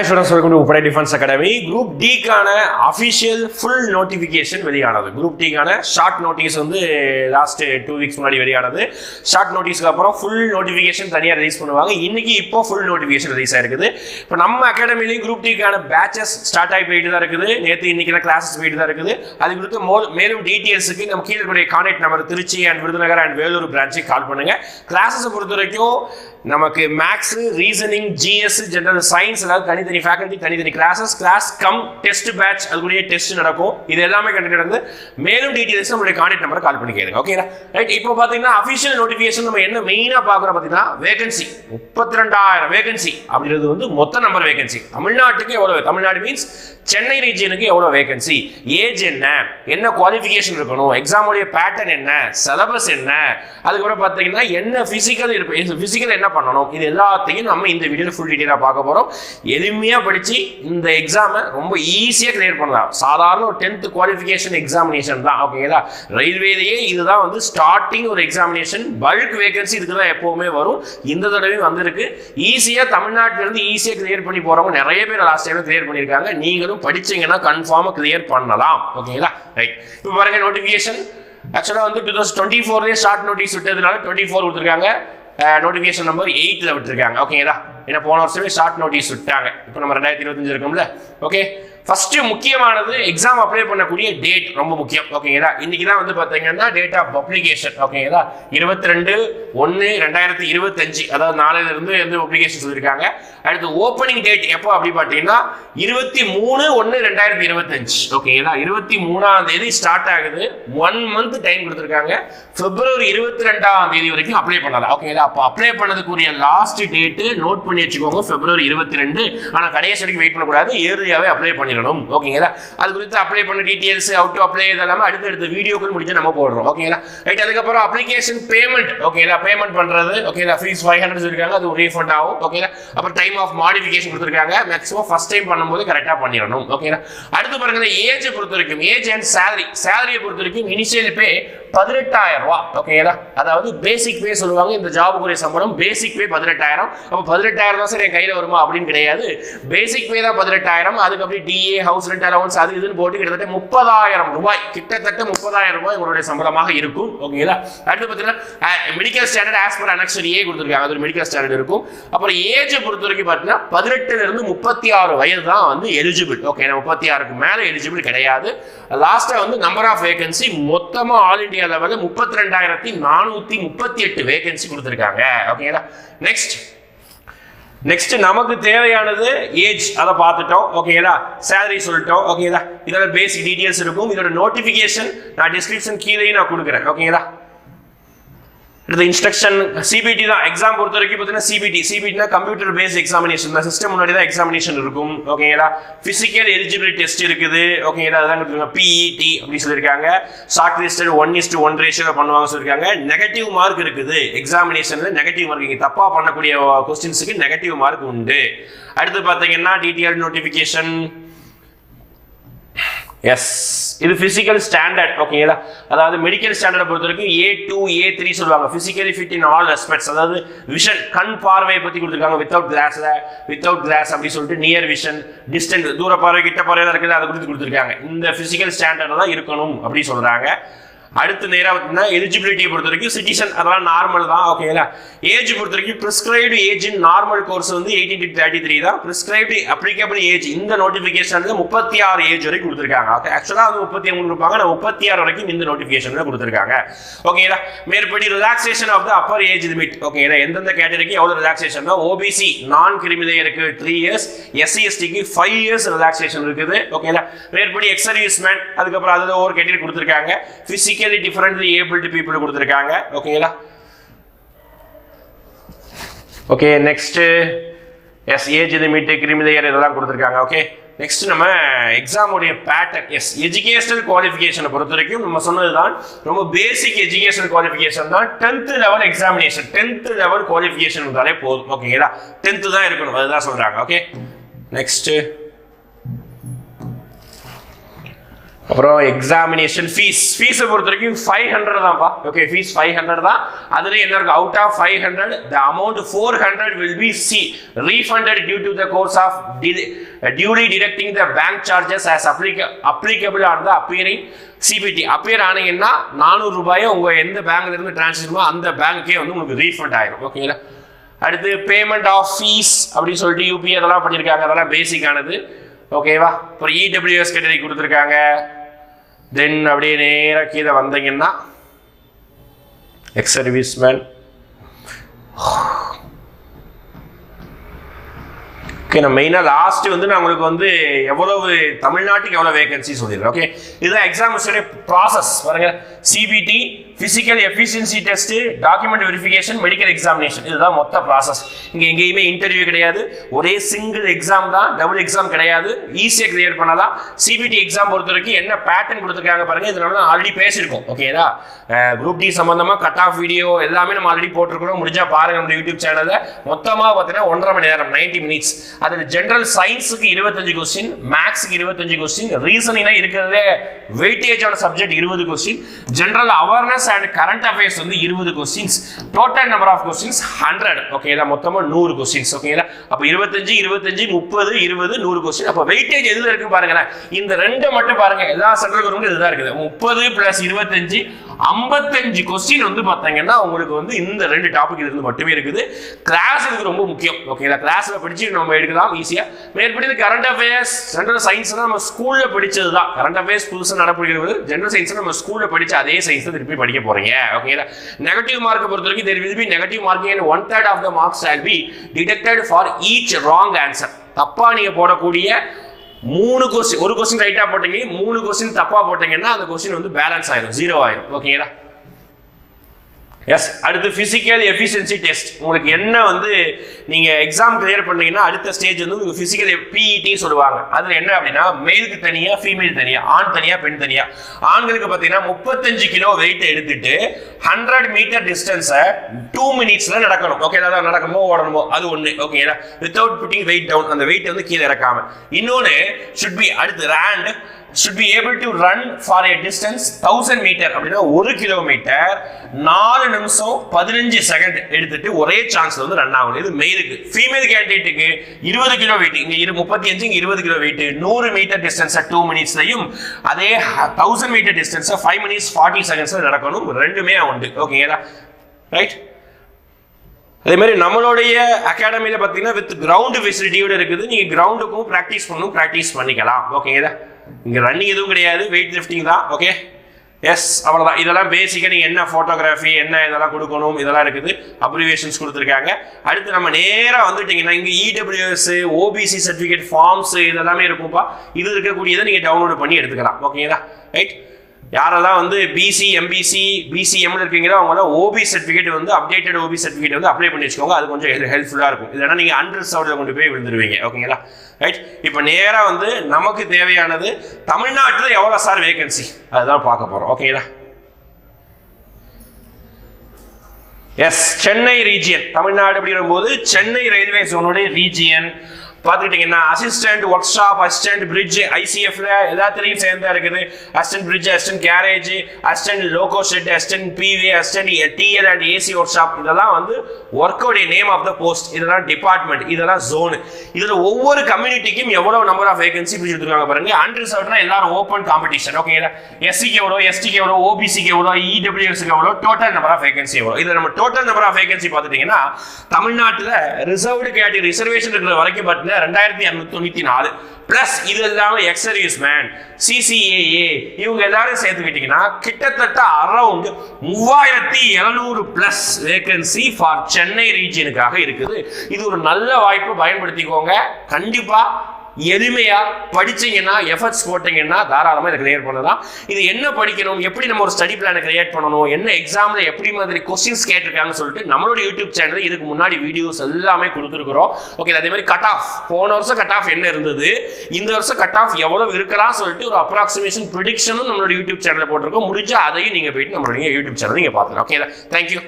Hi students welcome to உப்படை defence academy group டிக்கான official full notification வெளியானது. Group டிக்கான ஷார்ட் நோட்டீஸ் வந்து லாஸ்ட் டூ வீக்ஸ் முன்னாடி வெளியானது. ஷார்ட் நோட்டீஸ்க்கு அப்புறம் ஃபுல் நோட்டிஃபிகேஷன் தனியாக ரிலீஸ் பண்ணுவாங்க. இன்னைக்கு இப்போ ஃபுல் நோட்டிஃபிகேஷன் ரிலீஸ் ஆயிருக்குது. இப்போ நம்ம அகாடமிலையும் குரூப் டிக்கான பேச்சஸ் ஸ்டார்ட் ஆகி போயிட்டு தான் இருக்குது. நேற்று இன்னைக்கு தான் கிளாஸஸ் போயிட்டு தான் இருக்குது. அது குறித்து மோ மேலும் டீட்டெயில்ஸுக்கு நம்ம கீழே கூடிய contact number Trichy and Virudhunagar and Vellore பிரான்ச்சுக்கு call பண்ணுங்க. கிளாஸஸை பொறுத்த வரைக்கும் நமக்கு maths reasoning GS general science அதாவது தனித்தனி ஃபேக்கல்ட்டி தனித்தனி classes class cum test batch அதுக்குரிய டெஸ்ட் நடக்கும். இது எல்லாமே கண்டிப்பாக நடந்து மேலும் டீட்டெயில்ஸ் நம்மளுடைய கான்டாக்ட் நம்பரை கால் பண்ணி கேளுங்க. ஓகேங்களா ரைட் இப்போ பார்த்தீங்கன்னா அஃபிஷியல் நோட்டிஃபிகேஷன் நம்ம என்ன மெயினாக பார்க்குறோம் பார்த்தீங்கன்னா வேகன்சி முப்பத்தி ரெண்டாயிரம் வேகன்சி அப்படின்றது வந்து மொத்த நம்பர் வேகன்சி தமிழ்நாட்டுக்கு எவ்வளோ தமிழ்நாடு மீன்ஸ் சென்னை ரீஜியனுக்கு எவ்வளோ வேகன்சி ஏஜ் என்ன? என்ன குவாலிஃபிகேஷன் இருக்கணும்? எக்ஸாமுடைய பேட்டர்ன் என்ன? சிலபஸ் என்ன? அதுக்கப்புறம் பார்த்தீங்கன்னா என்ன ஃபிசிக்கல் இருப்பு ஃபிசிக்கல் என்ன பண்ணணும்? இது எல்லாத்தையும் நம்ம இந்த வீடியோவில் ஃபுல் டீட்டெயிலாக பார்க்க போகிறோம் எளிமையாக படித்து இந்த எக்ஸாமை ரொம்ப ஈஸியாக கிளியர் பண்ணலாம். சாதாரண ஒரு டென்த்து குவாலிஃபிகேஷன் எக்ஸாமினேஷன் தான். ஓகேங்களா ரயில்வேலேயே இதுதான் வந்து ஸ்டார்டிங் ஒரு எக்ஸாமினேஷன் பல்க் வேகன்சி இதுக்கு தான் எப்போவுமே வரும். இந்த தடவையும் வந்திருக்கு. ஈஸியாக தமிழ்நாட்டிலேருந்து ஈஸியாக கிளியர் பண்ணி போகிறவங்க நிறைய பேர் லாஸ்ட் டைமில் கிளியர் பண்ணியிருக்காங்க நீங்களும் படிச்சீங்கன்னா கன்ஃபார்மாக கிளியர் பண்ணலாம். ஓகேங்களா ரைட் இப்போ பாருங்க நோட்டிஃபிகேஷன் ஆக்சுவலாக வந்து டூ தௌசண்ட் டுவெண்ட்டி ஃபோர்லேயே ஷார்ட் நோட்டீஸ் விட்டதுனால டுவெண்ட்டி ஃபோர் கொடுத்துருக்காங்க நோட்டிஃபிகேஷன் நம்பர் எயிட்டில் விட்டுருக்காங்க. ஓகேங்களா ஏன்னா போன வருஷமே ஷார்ட் நோட்டீஸ் விட்டாங்க. இப்போ நம்ம ரெண்டாயிரத்தி இருபத்தஞ்சு இருக்கோம்ல. ஓகே ஃபஸ்ட்டு முக்கியமானது எக்ஸாம் அப்ளை பண்ணக்கூடிய டேட் ரொம்ப முக்கியம். ஓகேங்களா இன்னைக்கு தான் வந்து பார்த்தீங்கன்னா டேட் ஆஃப் பப்ளிகேஷன் ஓகேங்களா இருபத்தி ரெண்டு ஒன்று ரெண்டாயிரத்தி இருபத்தஞ்சு. அதாவது நாளையில இருந்து வந்து பப்ளிகேஷன் சொல்லியிருக்காங்க. அடுத்து ஓப்பனிங் டேட் எப்போ அப்படி பார்த்தீங்கன்னா இருபத்தி மூணு ஒன்று ரெண்டாயிரத்தி இருபத்தஞ்சு. ஓகேங்களா இருபத்தி மூணாம் தேதி ஸ்டார்ட் ஆகுது. ஒன் மந்த் டைம் கொடுத்துருக்காங்க. பிப்ரவரி இருபத்தி ரெண்டாம் தேதி வரைக்கும் அப்ளை பண்ணலாம். ஓகேங்களா அப்போ அப்ளை பண்ணதுக்குரிய லாஸ்ட் டேட்டு நோட் பண்ணி வச்சுக்கோங்க. பிப்ரவரி இருபத்தி ரெண்டு ஆனால் கடைசி வரைக்கும் வெயிட் பண்ணக்கூடாது. ஏர்லியாகவே அப்ளை பண்ணிடணும் ஓகேங்களா? அது குறித்து அப்ளை பண்ண டீட்டெயில்ஸ் அவுட் டு அப்ளை இதெல்லாமே அடுத்தடுத்த வீடியோக்கள் முடிஞ்சு நம்ம போடுறோம். ஓகேங்களா? ரைட் அதுக்கப்புறம் அப்ளிகேஷன் பேமெண்ட் ஓகேங்களா? பேமெண்ட் பண்ணுறது ஓகேங்களா? ஃபீஸ் ஃபைவ் ஹண்ட்ரட் இருக்காங்க. அது ரீஃபண்ட் ஆகும். ஓகேங்களா? அப்புறம் டைம் ஆஃப் மாடிஃபிகேஷன் கொடுத்துருக்காங்க. மேக்ஸிமம் ஃபர்ஸ்ட் டைம் பண்ணும்போது கரெக்டாக பண்ணிடணும். ஓகேங்களா? அடுத்து பாருங்க ஏஜ் பொறுத்த வரைக்கும் ஏஜ் அண்ட் சேலரி சேலரியை பொறுத்த வரைக்கும் இனிஷியல் பே பதினெட்டாயிரம் ரூபா. ஓகேங்களா அதாவது பேசிக் பே சொல்லுவாங்க. இந்த ஜாபுக்குரிய சம்பளம் பேசிக் பே பதினெட்டாயிரம். அப்போ பதினெட்டாயிரம் தான் சார் என் கையில் வருமா அப்படின்னு கிடையாது. பேசிக் பே தான் பதினெட்டாயிரம். அதுக்கு அப்படி டிஏ ஹவுஸ் ரெண்ட் அலவன்ஸ் அது இதுன்னு போட்டு கிட்டத்தட்ட முப்பதாயிரம் ரூபாய். கிட்டத்தட்ட முப்பதாயிரம் ரூபாய் உங்களுடைய சம்பளமாக இருக்கும். ஓகேங்களா அடுத்து பார்த்தீங்கன்னா medical standard as per annexure A கொடுத்துருக்காங்க. அது ஒரு மெடிக்கல் ஸ்டாண்டர்ட் இருக்கும். அப்புறம் ஏஜ் பொறுத்த வரைக்கும் பார்த்தீங்கன்னா பதினெட்டுல இருந்து முப்பத்தி ஆறு வயது தான் வந்து எலிஜிபிள் ஓகே முப்பத்தி ஆறுக்கு மேலே எலிஜிபிள் கிடையாது. லாஸ்ட்டாக வந்து நம்பர் ஆஃப் வேகன்சி மொத்தமாக ஆல் இண்டியா லெவலில் முப்பத்தி ரெண்டாயிரத்தி நானூற்றி முப்பத்தி எட்டு வேகன்சி கொடுத்துருக்காங்க. ஓகேங்களா நெக்ஸ்ட் நெக்ஸ்ட் நமக்கு தேவையானது ஏஜ் அதை பார்த்துட்டோம். ஓகேங்களா சேலரி சொல்லிட்டோம். ஓகேங்களா இதோட பேசிக் டீடைல்ஸ் இருக்கும். இதோட நோட்டிஃபிகேஷன் நான் டிஸ்கிரிப்ஷன் கீழேயும் நான் கொடுக்குறேன். ஓகேங்களா அடுத்து இன்ஸ்ட்ரக்ஷன் சிபிடி தான். எக்ஸாம் பொறுத்த வரைக்கும் பார்த்தீங்கன்னா சிபிடி சிபிடினா கம்ப்யூட்டர் பேஸ்ட் எக்ஸாமினேஷன் தான். சிஸ்டம் முன்னாடி தான் எக்ஸாமினேஷன் இருக்கும். ஓகேங்களா ஃபிசிக்கல் எலிஜிபிலிட்டி டெஸ்ட் இருக்குது. ஓகேங்களா அதான் கொடுத்துருக்காங்க பிஇடி அப்படின்னு சொல்லியிருக்காங்க short listed one is to one ratio பண்ணுவாங்க சொல்லியிருக்காங்க நெகட்டிவ் மார்க் இருக்குது. எக்ஸாமினேஷனில் நெகட்டிவ் மார்க் இங்கே தப்பாக பண்ணக்கூடிய கொஸ்டின்ஸுக்கு நெகட்டிவ் மார்க் உண்டு. அடுத்து பார்த்தீங்கன்னா டிடிஆர் நோட்டிஃபிகேஷன் எஸ் இது பிசிக்கல் ஸ்டாண்டர்ட் ஓகேங்களா அதாவது மெடிக்கல் ஸ்டாண்டர்டை பொறுத்த வரைக்கும் ஏ டூ ஏ த்ரீ சொல்லுவாங்க. Physically fit in all respects அதாவது விஷன் கண் பார்வையை பற்றி கொடுத்துருக்காங்க. வித்தவுட் கிளாஸில் வித்தவுட் கிளாஸ் அப்படி சொல்லிட்டு நியர் விஷன் டிஸ்டன்ஸ் தூர பார்வை கிட்ட பார்வையில் இருக்குது. அதை குறித்து கொடுத்துருக்காங்க. இந்த பிசிக்கல் ஸ்டாண்டர்ட் தான் இருக்கணும் அப்படி சொல்கிறாங்க அடுத்து நேராக பார்த்தீங்கன்னா எலிஜிபிலிட்டியை பொறுத்த வரைக்கும் சிட்டிசன் அதெல்லாம் நார்மல் தான் ஓகேங்களா ஏஜ் பொறுத்த வரைக்கும் ப்ரிஸ்கிரைப்டு ஏஜ் நார்மல் கோர்ஸ் வந்து எயிட்டீன் டு தேர்ட்டி த்ரீ தான். ப்ரிஸ்கிரைப்டு அப்ளிகபிள் ஏஜ் இந்த நோட்டிஃபிகேஷன்ல முப்பத்தி ஆறு ஏஜ் வரைக்கும் கொடுத்துருக்காங்க. ஓகே ஆக்சுவலாக வந்து முப்பத்தி மூணு இருப்பாங்க நான் முப்பத்தி ஆறு வரைக்கும் இந்த நோட்டிஃபிகேஷன்ல கொடுத்துருக்காங்க. ஓகேங்களா மேற்படி relaxation of the upper age limit ஓகேங்களா எந்தெந்த கேட்டகரிக்கு எவ்வளோ ரிலாக்ஸேஷன் ஓபிசி நான் கிரிமினேயருக்கு த்ரீ இயர்ஸ் எஸ்சி எஸ்டிக்கு ஃபைவ் இயர்ஸ் ரிலாக்ஸேஷன் இருக்குது. ஓகேங்களா மேற்படி எக்ஸர்வீஸ்மேன் அதுக்கப்புறம் அதில் ஒரு கேட்டகரி கொடுத்துருக்காங்க. Physical physically differently abled people கொடுத்துருக்காங்க. ஓகேங்களா okay next yes age limit creamy layer இதெல்லாம் கொடுத்துருக்காங்க. ஓகே நெக்ஸ்ட் நம்ம எக்ஸாமுடைய பேட்டர்ன் எஸ் எஜுகேஷனல் குவாலிஃபிகேஷனை பொறுத்த வரைக்கும் நம்ம சொன்னது தான் ரொம்ப பேசிக் எஜுகேஷனல் குவாலிஃபிகேஷன் தான். Tenth level examination tenth level qualification இருந்தாலே போதும். ஓகேங்களா டென்த்து தான் இருக்கணும். அதுதான் சொல்கிறாங்க ஓகே நெக்ஸ்ட்டு அப்புறம் எக்ஸாமினேஷன் ஃபீஸ் ஃபீஸை பொறுத்த வரைக்கும் ஃபைவ் ஹண்ட்ரட் தான்ப்பா. ஓகே ஃபீஸ் ஃபைவ் ஹண்ட்ரட் தான். அதுல என்ன இருக்கு out of five hundred the amount four hundred will be C refunded due to the course of duly deducting the bank charges as applic applicable on the appearing CBT appear ஆனீங்கன்னா நானூறு ரூபாயை உங்கள் எந்த பேங்க்ல இருந்து டிரான்ஸ்ஃபர் அந்த பேங்க்கே வந்து உங்களுக்கு refund ஆயிரும். ஓகேங்களா அடுத்து பேமெண்ட் ஆஃப் ஃபீஸ் அப்படின்னு சொல்லிட்டு யூபிஐ அதெல்லாம் பண்ணியிருக்காங்க அதெல்லாம் பேசிக்கானது ஓகேவா அப்புறம் இடபிள்யூஎஸ் கேட்டகரி கொடுத்துருக்காங்க. தென் அப்படியே நேராக கீழே வந்தீங்கன்னா எக்ஸ் சர்வீஸ்மேன் ஓகே நான் மெயினாக லாஸ்ட் வந்து நான் உங்களுக்கு வந்து எவ்வளவு தமிழ்நாட்டுக்கு எவ்வளோ வேகன்சி சொல்லிடுறேன் ஓகே இதுதான் எக்ஸாமினேஷனுடைய ப்ராசஸ் பாருங்க. CBT physical efficiency test document verification medical examination இதுதான் மொத்த ப்ராசஸ் இங்கே எங்கேயுமே இன்டர்வியூ கிடையாது. ஒரே சிங்கிள் எக்ஸாம் தான். டபுள் எக்ஸாம் கிடையாது. ஈஸியாக கிளியர் பண்ணலாம். சிபிடி எக்ஸாம் பொறுத்த வரைக்கும் என்ன பேட்டர்ன் கொடுத்துருக்காங்க பாருங்க. இதனால ஆல்ரெடி பேசியிருக்கோம். ஓகேதா குரூப் டி சம்பந்தமாக கட் ஆஃப் வீடியோ எல்லாமே நம்ம ஆல்ரெடி போட்டிருக்கிறோம். முடிஞ்சா பாருங்க நம்ம யூடியூப் சேனலில் மொத்தமாக பார்த்தீங்கன்னா ஒன்றரை மணி நேரம் நைன்டி மினிட்ஸ் அதில் ஜென்ரல் சயின்ஸுக்கு இருபத்தஞ்சு கொஸ்டின் மேக்ஸுக்கு இருபத்தஞ்சு கொஸ்டின் ரீசனிங்னா இருக்கிறதே வெயிட்டேஜான சப்ஜெக்ட் இருபது question general awareness and current affairs வந்து இருபது questions total number of questions hundred ஓகேங்களா மொத்தமாக நூறு கொஸ்டின்ஸ் ஓகேங்களா அப்போ இருபத்தஞ்சு இருபத்தஞ்சு முப்பது இருபது நூறு கொஸ்டின் அப்போ வெயிட்டேஜ் எதுல இருக்கு பாருங்களேன். இந்த ரெண்டு மட்டும் பாருங்க. எல்லா சென்ட்ரல் கவர்மெண்ட் இதுதான் இருக்குது. முப்பது பிளஸ் இருபத்தஞ்சு ஐம்பத்தஞ்சு கொஸ்டின் வந்து பார்த்தீங்கன்னா உங்களுக்கு வந்து இந்த ரெண்டு டாபிக் இருந்து மட்டுமே இருக்குது. கிளாஸ் இதுக்கு ரொம்ப முக்கியம். ஓகேங்களா கிளாஸில் படிச்சு நம்ம எடுக்கலாம் ஈஸியாக மேற்படி கரண்ட் அஃபேர்ஸ் ஜென்ரல் சயின்ஸ் நம்ம ஸ்கூலில் படித்தது தான் கரண்ட் அஃபேர்ஸ் புதுசாக நடப்படுகிறது ஜென்ரல் சயின்ஸ் நம்ம ஸ்கூலில் படித்த அதே சயின்ஸ் தான் திருப்பி படிக்க போகிறீங்க ஓகேங்களா நெகட்டிவ் மார்க்கை பொறுத்த வரைக்கும் there will be negative marking and one third of the marks all be deducted for each wrong answer தப்பா நீங்க போடக்கூடிய மூணு கொஸ்டின் ஒரு கொஸ்டின் ரைட்டா போட்டீங்க மூணு கொஸ்டின் தப்பா போட்டீங்கன்னா அந்த கொஸ்டின் வந்து பேலன்ஸ் ஆயிரும் ஜீரோ ஆயிரும். ஓகேங்களா எஸ் அடுத்து ஃபிசிக்கல் எஃபிஷியன்சி டெஸ்ட் உங்களுக்கு என்ன வந்து நீங்கள் எக்ஸாம் கிளியர் பண்ணீங்கன்னா அடுத்த ஸ்டேஜ் வந்து உங்களுக்கு ஃபிசிக்கல் பிஇடி சொல்லுவாங்க. அதில் என்ன அப்படின்னா மேலுக்கு தனியாக ஃபீமேல் தனியாக ஆண் தனியாக பெண் தனியாக ஆண்களுக்கு பார்த்தீங்கன்னா முப்பத்தஞ்சு கிலோ வெயிட் எடுத்துட்டு ஹண்ட்ரட் மீட்டர் டிஸ்டன்ஸை டூ மினிட்ஸில் நடக்கணும். ஓகே ஏதாவது நடக்கமோ ஓடணுமோ அது ஒன்று ஓகேங்களா வித்தவுட் புட்டிங் வெயிட் டவுன் அந்த வெயிட் வந்து கீழே இறக்காம. இன்னொன்று ஷுட் பி அடுத்து ரேண்ட் should be able to run for a distance 1000 metre அப்படின்னா ஒரு கிலோமீட்டர் நாலு நிமிஷம் பதினஞ்சு செகண்ட் எடுத்துட்டு ஒரே சான்ஸ்ல வந்து ரன் ஆகணும். இது மெயிலுக்கு ஃபீமேல் கேண்டிடேட்டுக்கு இருபது கிலோ வெயிட் இங்க இரு முப்பத்தி அஞ்சு இங்க இருபது கிலோ வெயிட் நூறு மீட்டர் டிஸ்டன்ஸை டூ மினிட்ஸ்லையும் அதே தௌசண்ட் மீட்டர் டிஸ்டன்ஸை ஃபைவ் மினிட்ஸ் ஃபார்ட்டி செகண்ட்ஸில் நடக்கணும். ரெண்டுமே உண்டு. ஓகேங்களா ரைட் அதே மாதிரி நம்மளுடைய அகாடமியில் பார்த்தீங்கன்னா வித் கிரவுண்ட் ஃபெசிலிட்டியோட இருக்குது. நீங்கள் கிரவுண்டுக்கும் ப்ராக்டிஸ் பண்ணணும் ப்ராக்டிஸ் பண்ணிக்கலாம். ஓகேங்களா இங்கே ரன்னிங் எதுவும் கிடையாது வெயிட் லிஃப்டிங் தான் ஓகே எஸ் அவ்வளோதான் இதெல்லாம் பேசிக்காக நீங்கள் என்ன ஃபோட்டோகிராஃபி என்ன இதெல்லாம் கொடுக்கணும் இதெல்லாம் இருக்குது. அப்ரிவேஷன்ஸ் கொடுத்துருக்காங்க. அடுத்து நம்ம நேராக வந்துட்டீங்கன்னா இங்கே இடபிள்யூஎஸ் ஓபிசி சர்டிஃபிகேட் ஃபார்ம்ஸ் இதெல்லாமே இருக்கும்ப்பா இது இருக்கக்கூடியதை நீங்கள் டவுன்லோட் பண்ணி எடுத்துக்கலாம். ஓகேங்களா ரைட் யாரெல்லாம் வந்து பிசி எம்பிசி பிசிஎம்ல இருக்கீங்களோ அவங்களாம் ஓபி சர்டிஃபிகேட் வந்து அப்டேட்டட் ஓபி சர்டிஃபிகேட் வந்து அப்ளை பண்ணி வச்சுக்கோங்க. அது கொஞ்சம் ஹெல்ப்ஃபுல்லாக இருக்கும். இல்லைன்னா நீங்கள் அன்ரிசர்வ்டில் கொண்டு போய் விழுந்துருவீங்க. ஓகேங்களா ரைட் இப்போ நேராக வந்து நமக்கு தேவையானது தமிழ்நாட்டில் எவ்வளோ சார் வேகன்சி அதுதான் பார்க்க போகிறோம் ஓகேங்களா எஸ் சென்னை ரீஜியன் தமிழ்நாடு அப்படிங்கிற போது சென்னை ரயில்வே ஜோனுடைய ரீஜியன் பார்த்துக்கிட்டிங்கன்னா assistant work shop assistant bridge ஐசிஎஃப்ல எல்லாத்துலேயும் சேர்ந்தா இருக்குது. Assistant bridge assistant carriage assistant loco shed assistant PV assistant TL and AC work shop இதெல்லாம் வந்து ஒர்க்கோடைய நேம் ஆஃப் த போஸ்ட் இதெல்லாம் டிபார்ட்மெண்ட் இதெல்லாம் ஜோனு இதில் ஒவ்வொரு கம்யூனிட்டிக்கும் எவ்வளவு நம்பர் ஆஃப் வேகன்சி கொடுத்துருக்காங்க பாருங்க. அன்ரிசர்வ்ட்னா எல்லாரும் ஓப்பன் காம்படிஷன் ஓகேங்களா எஸ்சிக்கு எவ்வளோ எஸ்டிக்கு எவ்வளோ ஓபிசிக்கு எவ்வளோ இடபிள்யூஎஸ்க்கு எவ்வளோ டோட்டல் நம்பர் ஆஃப் வேகன்சி எவ்வளோ இதில் நம்ம டோட்டல் நம்பர் ஆஃப் வேகன்சி பார்த்துட்டீங்கன்னா தமிழ்நாட்டில் ரிசர்வ்டு கேட்டகரி ரிசர்வேஷன் இருக்கிற வரைக்கும் பார்த்தீங்கன்னா ரெண்டாயிரத்தி இரநூத்தி தொண்ணூற்றி நாலு. பிளஸ் இது இல்லாமல் எக்ஸர்வீஸ் மேன் சிசிஏஏ இவங்க எல்லாரும் சேர்த்துக்கிட்டீங்கன்னா கிட்டத்தட்ட அரௌண்ட் மூவாயிரத்தி எழுநூறு பிளஸ் வேகன்சி ஃபார் சென்னை ரீஜியனுக்காக இருக்குது. இது ஒரு நல்ல வாய்ப்பு பயன்படுத்திக்கோங்க. கண்டிப்பா எளிமையாக படிச்சீங்கன்னா எஃபர்ட்ஸ் போட்டிங்கன்னா தாராளமாக இதை கிளியர் பண்ணலாம். இது என்ன படிக்கணும்? எப்படி நம்ம ஒரு ஸ்டடி பிளானை கிரியேட் பண்ணணும்? என்ன எக்ஸாமில் எப்படி மாதிரி கொஸ்டின்ஸ் கேட்டிருக்காங்கன்னு சொல்லிட்டு நம்மளோட யூடியூப் சேனல் இதுக்கு முன்னாடி வீடியோஸ் எல்லாமே கொடுத்துருக்குறோம். ஓகே அதே மாதிரி கட் ஆஃப் போன வருஷம் கட் ஆஃப் என்ன இருந்தது? இந்த வருஷம் கட் ஆஃப் எவ்வளோ இருக்கலாம் சொல்லிட்டு ஒரு அப்ராக்சிமேஷன் ப்ரிடிக்ஷனும் நம்மளோட யூடியூப் சேனலில் போட்டிருக்கோம். முடிஞ்சா அதையும் நீங்கள் போயிட்டு நம்மளுடைய யூடியூப் சேனல் நீங்கள் பார்த்துக்கலாம். Okay thank you